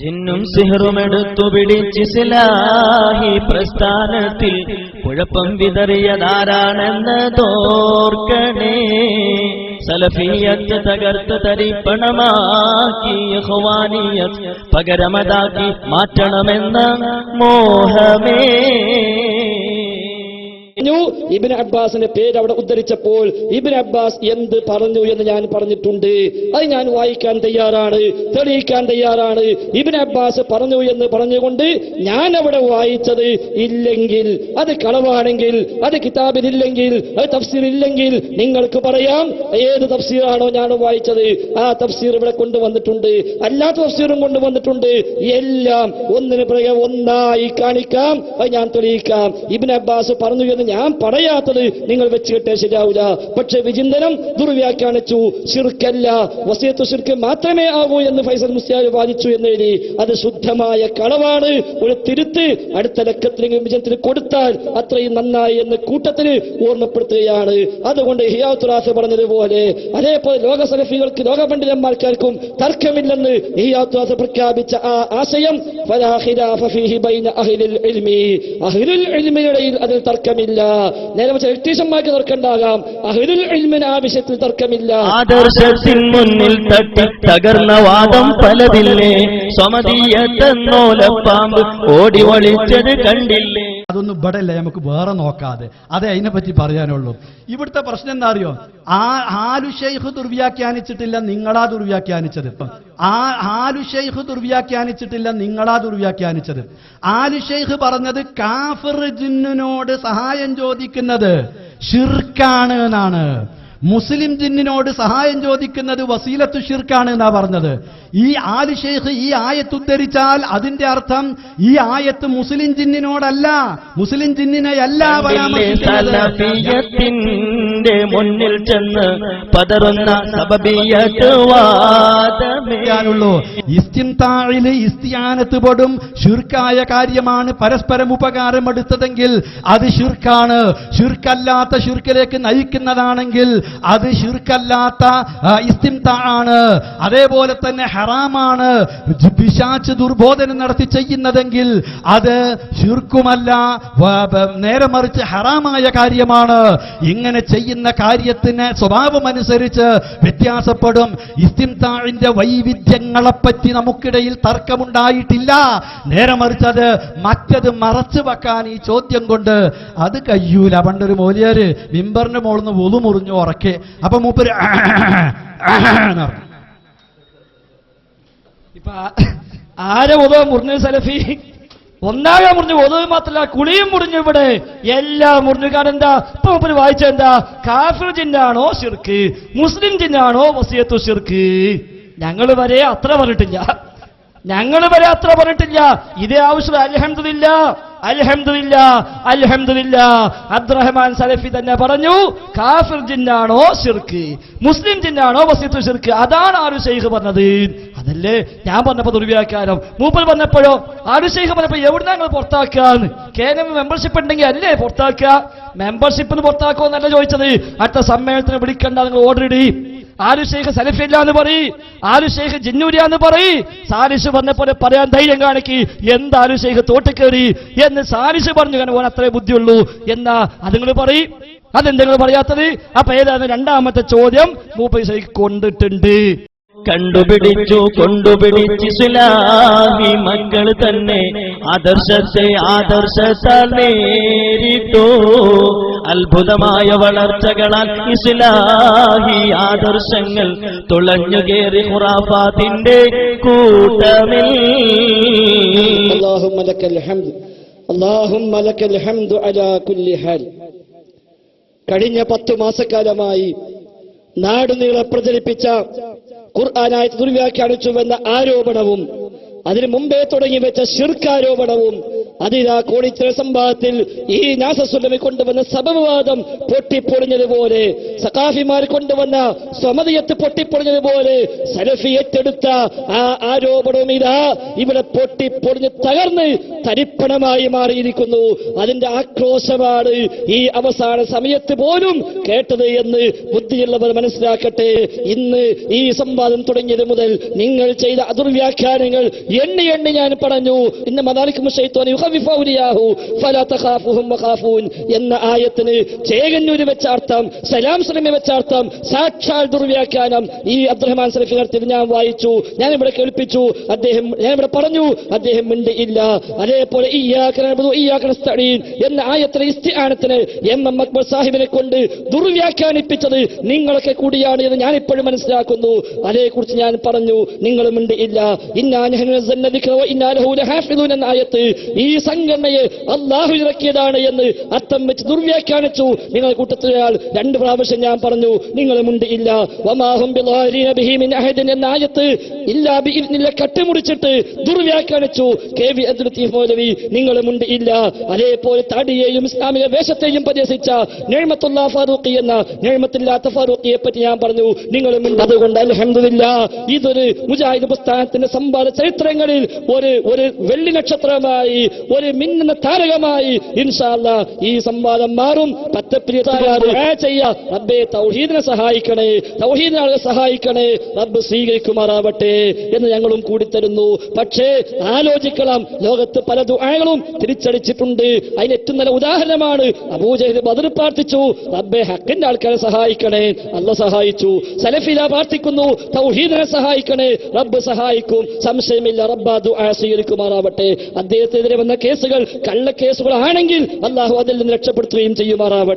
ജിന്നും സിഹറുമെടുത്തു പിടിച്ചിസിലാഹി പ്രസ്ഥാനത്തിൽ കുഴപ്പം വിതറിയതാരാണെന്ന് തോർക്കണേ. സലഫിയത്ത് തകർത്ത് തരിപ്പണമാക്കി ഹുവാനിയത് പകരമതാക്കി മാറ്റണമെന്ന മോഹമേ. പറഞ്ഞു. ഇബിൻ അബ്ബാസിന്റെ പേര് അവിടെ ഉദ്ധരിച്ചപ്പോൾ ഇബിൻ അബ്ബാസ് എന്ത് പറഞ്ഞു എന്ന് ഞാൻ പറഞ്ഞിട്ടുണ്ട്. അത് ഞാൻ വായിക്കാൻ തയ്യാറാണ് തെളിയിക്കാൻ തയ്യാറാണ്. ഇബിൻ അബ്ബാസ് പറഞ്ഞു എന്ന് പറഞ്ഞുകൊണ്ട് ഞാൻ അവിടെ വായിച്ചത് ഇല്ലെങ്കിൽ അത് കളവാണെങ്കിൽ അത് കിതാബിലില്ലെങ്കിൽ അത് തഫ്സീർ ഇല്ലെങ്കിൽ നിങ്ങൾക്ക് പറയാം ഏത് തഫ്സീറാണോ ഞാൻ വായിച്ചത്. ആ തഫ്സീർ ഇവിടെ കൊണ്ടുവന്നിട്ടുണ്ട്. അല്ലാത്ത തഫ്സീറും കൊണ്ടുവന്നിട്ടുണ്ട്. എല്ലാം ഒന്നിന് പിറകെ ഒന്നായി കാണിക്കാം. അത് ഞാൻ തെളിയിക്കാം. ഇബിൻ അബ്ബാസ് പറഞ്ഞു എന്ന് ഞാൻ പറയാത്തത് നിങ്ങൾ വെച്ചിട്ടേ ശരിയാവില്ല പക്ഷെ വിചിന്തനം ദുർവ്യാഖ്യാനിച്ചു. ശിർക്കല്ല വസിയത്ത് ശിർക്ക് മാത്രമേ ആവൂ എന്ന് ഫൈസൽ മുസ്ലിയാർ വാദിച്ചു എന്ന് എഴുതി. അത് ശുദ്ധമായ കളവാണ്. ഒരു തിരുത്ത് അടുത്ത ലക്കത്തിലെങ്കിലും വിജയത്തിന് കൊടുത്താൽ അത്രയും നന്നായി എന്ന് കൂട്ടത്തിന് ഓർമ്മപ്പെടുത്തുകയാണ്. അതുകൊണ്ട് ഹിയാത്തുറാസ് പറഞ്ഞതുപോലെ അതേപോലെ ലോക സലഫികൾക്ക് ലോക പണ്ഡിതന്മാർക്കാർക്കും തർക്കമില്ലെന്ന് ഹിയാത്തുറാസ് പ്രഖ്യാപിച്ച ആ ആശയം അതിൽ തർക്കമില്ല. നേരെ വെച്ച ഇലക്ട്രീഷ്യന്മാർക്ക് തർക്കമുണ്ടാകാം. അഹിദുൽ ഇൽമിന് ആ വിഷയത്തിൽ തർക്കമില്ല. ആദർശത്തിൻ മുന്നിൽ തട്ടി തകർന്ന വാദം പലതില്ലേ? സ്വമതീയത്തെന്നോലപ്പാമ്പ് ഓടി ഒളിച്ചത് കണ്ടില്ലേ? അതൊന്നും ഇവിടെ അല്ല നമുക്ക് വേറെ നോക്കാതെ. അതേ അതിനെപ്പറ്റി പറയാനുള്ളൂ. ഇവിടുത്തെ പ്രശ്നം എന്താ അറിയോ? ആ ആലു ഷെയ്ഖ് ദുർവ്യാഖ്യാനിച്ചിട്ടില്ല നിങ്ങളാ ദുർവ്യാഖ്യാനിച്ചത്. ഇപ്പം ആ ആലു ഷെയ്ഖ് ദുർവ്യാഖ്യാനിച്ചിട്ടില്ല നിങ്ങളാ ദുർവ്യാഖ്യാനിച്ചത്. ആലു ഷെയ്ഖ് പറഞ്ഞത് കാഫിർ ജിന്നിനോട് സഹായം ചോദിക്കുന്നത് ഷിർക്കാണ് എന്നാണ്. മുസ്ലിം ജിന്നിനോട് സഹായം ചോദിക്കുന്നത് വസീലത്തു ഷിർക്കാണ് എന്നാ പറഞ്ഞത്. ഈ ആലി ഷെയ്ഖ് ഈ ആയത്ത് ഉദ്ധരിച്ചാൽ അതിന്റെ അർത്ഥം ഈ ആയത്ത് മുസ്ലിം ജിന്നിനോടല്ല മുസ്ലിം ജിന്നിനെ അല്ല പരാമർശിക്കുന്നത്. സലഫിയത്തിന്റെ മുന്നിൽ ചെന്ന് പതറുന്ന ചെയ്യാനുള്ളൂ. ഇസ്തിംതാഴിൽ ഇസ്തിയാനത്ത് പെടും. ഷിർക്കായ കാര്യമാണ് പരസ്പരം ഉപകാരം എടുത്തതെങ്കിൽ അത് ഷിർക്കാണ് ഷിർക്കല്ലാത്ത ഷിർക്കിലേക്ക് നയിക്കുന്നതാണെങ്കിൽ അത് ഷിർക്കല്ലാത്ത ആ, ഇസ്തിംതാ ആണ് അതേപോലെ തന്നെ ഹറാമാണ്. പിശാച്ച് ദുർബോധനം നടത്തി ചെയ്യുന്നതെങ്കിൽ അത് ഷിർക്കുമല്ല വ- നേരെ മറിച്ച് ഹറാമായ കാര്യമാണ്. ഇങ്ങനെ ചെയ്യുന്ന കാര്യത്തിന് സ്വഭാവമനുസരിച്ച് വ്യത്യാസപ്പെടും. ഇസ്തിംതാഴിന്റെ വൈവിധ്യങ്ങളെപ്പറ്റി നമുക്കിടയിൽ തർക്കമുണ്ടായിട്ടില്ല. നേരെ മറിച്ച് അത് മറ്റത് മറച്ചു വെക്കാൻ ഈ ചോദ്യം കൊണ്ട് അത് കഴിയൂല. പണ്ടൊരു മോലിയാര് മിമ്പറിന്റെ മുകളിൽ നിന്ന് മുറിഞ്ഞു ഉറക്കെ. അപ്പൊ മൂപ്പര് ഇപ്പൊ ആരെ ഉദവ മുറിഞ്ഞ സലഫി? ഒന്നാകെ മുറിഞ്ഞു ഒതുവ് മാത്രമല്ല കുളിയും മുറിഞ്ഞു ഇവിടെ. എല്ലാം മുറിഞ്ഞു കാരണം എന്താ? ഇപ്പൊ വായിച്ച എന്താ? കാഫിർ ജിന്നാണോ ഷിർക്ക് മുസ്ലിം ജിന്നാണോ വസിയത്തു ഷിർക്ക് ഞങ്ങൾ വരെ അത്ര പറഞ്ഞിട്ടില്ല. ഞങ്ങൾ വരെ അത്ര പറഞ്ഞിട്ടില്ല. ഇതേ ആവശ്യം അൽഹംദുലില്ല അൽഹംദുലില്ല അൽഹംദില്ല അബ്ദുറഹ്മാൻ സലഫി തന്നെ പറഞ്ഞു കാഫിർ ജിന്നാണോ ഷിർക്ക് മുസ്ലിം ജിന്നാണോ വസീത്തു ഷിർക്ക് അതാണ് ആരു ഷെയ്ഖ് പറഞ്ഞത്. അതല്ലേ? ഞാൻ പറഞ്ഞപ്പോ ദുർവ്യാഖ്യാനം. മൂപ്പർ പറഞ്ഞപ്പോഴോ ആരു ഷെയ്ഖ് പറഞ്ഞപ്പോ എവിടെ ഞങ്ങൾ പുറത്താക്കാന്ന്? കേരളം മെമ്പർഷിപ്പ് ഉണ്ടെങ്കിൽ അല്ലേ പുറത്താക്കുക മെമ്പർഷിപ്പിന് പുറത്താക്കോ എന്നല്ല ചോദിച്ചത്. അടുത്ത സമ്മേളനത്തിന് വിളിക്കണ്ട നിങ്ങൾ ഓർഡർ ഇടി. ആരു ഷെയ്ഖ് സലഫില്ല എന്ന് പറയ്. ആലു ഷെയ്ഖ് ജിന്നൂരിയ എന്ന് പറയ്. സാലിഷ് പറഞ്ഞ പോലെ പറയാൻ ധൈര്യം കാണിക്ക്. എന്ത് ആലു ഷെയ്ഖ് തോട്ട് കയറി എന്ന് സാലിഷ് പറഞ്ഞു. കാരണം ഓൻ അത്രേ ബുദ്ധിയുള്ളൂ. എന്നാ അത് നിങ്ങൾ പറയ് അതെന്തെങ്കിലും പറയാത്തത്? അപ്പൊ ഏതാണ് രണ്ടാമത്തെ ചോദ്യം? മൂപ്പൈസ കൊണ്ടിട്ടുണ്ട്. കണ്ടുപിടിച്ചു കൊണ്ടുപിടിച്ച് സുലാഹി മക്കൾ തന്നെ ആദർശത്തെ ആദർശത്താൽ നേരിട്ടു അത്ഭുതമായ വളർച്ചകളാൽ ഇസ്ലാഹി ആദർശങ്ങൾ തുളഞ്ഞുകേറി ഖുറാഫാത്തിന്റെ കൂട്ടമിൽ اللهم لك الحمد اللهم لك الحمد على كل حال കഴിഞ്ഞ പത്ത് മാസക്കാലമായി നാടുനീളെ പ്രചരിപ്പിച്ച ഖുർആനായി ദുർവ്യാഖ്യാനിച്ചുവെന്ന ആരോപണവും അതിനു മുമ്പേ തുടങ്ങി വെച്ച ശിർക്കാരോപണവും അതിലാ കോടിച്ചിറ സംഭവത്തിൽ ഈ നാസസുല്ലമി കൊണ്ടുവന്ന സബവാദം പൊട്ടിപ്പൊളിഞ്ഞതുപോലെ സഖാഫിമാർ കൊണ്ടുവന്ന സ്വമതയത്ത് പൊട്ടിപ്പൊളിഞ്ഞതുപോലെ സലഫി ഏറ്റെടുത്ത ആ ആരോപണവും ഇതാ ഇവിടെ പൊട്ടിപ്പൊളിഞ്ഞ് തകർന്ന് തരിപ്പണമായി മാറിയിരിക്കുന്നു. അതിന്റെ ആക്രോശമാണ് ഈ അവസാന സമയത്ത് പോലും കേട്ടത് എന്ന് ബുദ്ധിയുള്ളവർ മനസ്സിലാക്കട്ടെ. ഇന്ന് ഈ സംവാദം തുടങ്ങിയത് മുതൽ നിങ്ങൾ ചെയ്ത അതുർവ്യാഖ്യാനങ്ങൾ എണ്ണി എണ്ണി ഞാൻ പറഞ്ഞു. ഇന്ന് മദാലിക്കും എന്ന ആയത്തിന് ചേകന്നൂര് വെച്ചാർത്ഥം സലാം ശ്രമി വെച്ചാർത്ഥം സാക്ഷാൽ ദുർവ്യാഖ്യാനം ഈ അബ്ദുറഹ്മാൻ സലഫി നടത്തിയത് ഞാൻ വായിച്ചു ഞാൻ ഇവിടെ കേൾപ്പിച്ചു അദ്ദേഹം ഞാൻ ഇവിടെ പറഞ്ഞു അദ്ദേഹം ഉണ്ട് ഇല്ല അതേപോലെ എന്ന ആയത്തിലെ ഇസ്തിഹാനത്തിന് എം എം അക്ബർ സാഹിബിനെ കൊണ്ട് ദുർവ്യാഖ്യാനിപ്പിച്ചത് നിങ്ങളൊക്കെ കൂടിയാണ് എന്ന് ഞാൻ ഇപ്പോഴും മനസ്സിലാക്കുന്നു. അതേക്കുറിച്ച് ഞാൻ പറഞ്ഞു നിങ്ങളും ഉണ്ട് ഇല്ല ഇന്നാ ലഹു ലഹാഫിദൂൻ എന്ന ആയത്ത് ഈ സംഘടനയെ അള്ളാഹു ഇറക്കിയതാണ് എന്ന് അർത്ഥം വെച്ച് ദുർവ്യാഖ്യാനിച്ചു. നിങ്ങളെ കൂട്ടത്തിലയാൾ രണ്ട് പ്രാവശ്യം ഞാൻ പറഞ്ഞു നിങ്ങളെ മുണ്ട് ഇല്ല. എന്ന ആയത്ത് ഇല്ലാ കട്ടുമുറിച്ചിട്ട് ദുർവ്യാഖ്യാനിച്ചു. കെ വി അബ്ദുൽ നിങ്ങളെ മുണ്ട് ഇല്ല. അതേപോലെ തടിയെയും ഇസ്ലാമിക വേഷത്തെയും പരിഹസിച്ച നേഴ്മത്തുള്ള ഫാറൂഖി എന്ന നേഴ്മത്തില്ലാത്ത ഫാറൂഖിയെ പറ്റി ഞാൻ പറഞ്ഞു നിങ്ങൾ മുണ്ട് അതുകൊണ്ട് അലഹമില്ല ഇതൊരു മുജാഹിദ് പ്രസ്ഥാനത്തിന്റെ സംവാദ ചരിത്രങ്ങളിൽ ഒരു ഒരു വെള്ളി നക്ഷത്രമായി ഒരു മിന്നുന്ന താരകമായി ഇൻഷാല്ല ഈ സംവാദം മാറും. റബ്ബെ തൗഹീദിനെ സഹായിക്കണേ. തൗഹീദിനെ സഹായിക്കണേ. റബ്ബ് സ്വീകരിക്കുമാറാവട്ടെ എന്ന് ഞങ്ങളും കൂടി തരുന്നു പക്ഷേ ആലോചിക്കണം. ലോകത്ത് പല ദുആകളും തിരിച്ചടിച്ചിട്ടുണ്ട്. അതിന് ഏറ്റവും നല്ല ഉദാഹരണമാണ് അബൂജഹിദ് ബദർ പ്രാർത്ഥിച്ചു. റബ്ബെ ഹക്കിന്റെ ആൾക്കാരെ സഹായിക്കണേ. അല്ല സഹായിച്ചു. സലഫില പ്രാർത്ഥിക്കുന്നു. തൗഹീദിനെ സഹായിക്കണേ. റബ്ബ് സഹായിക്കും. സംശയമില്ല. റബ്ബ ദുആ സ്വീകരിക്കുമാറാവട്ടെ. അദ്ദേഹത്തിനെതിരെ വന്ന കേസുകൾ കള്ളക്കേസുകളാണെങ്കിൽ അള്ളാഹു അതിൽ നിന്ന് രക്ഷപ്പെടുത്തുകയും ചെയ്യുമാറാവട്ടെ.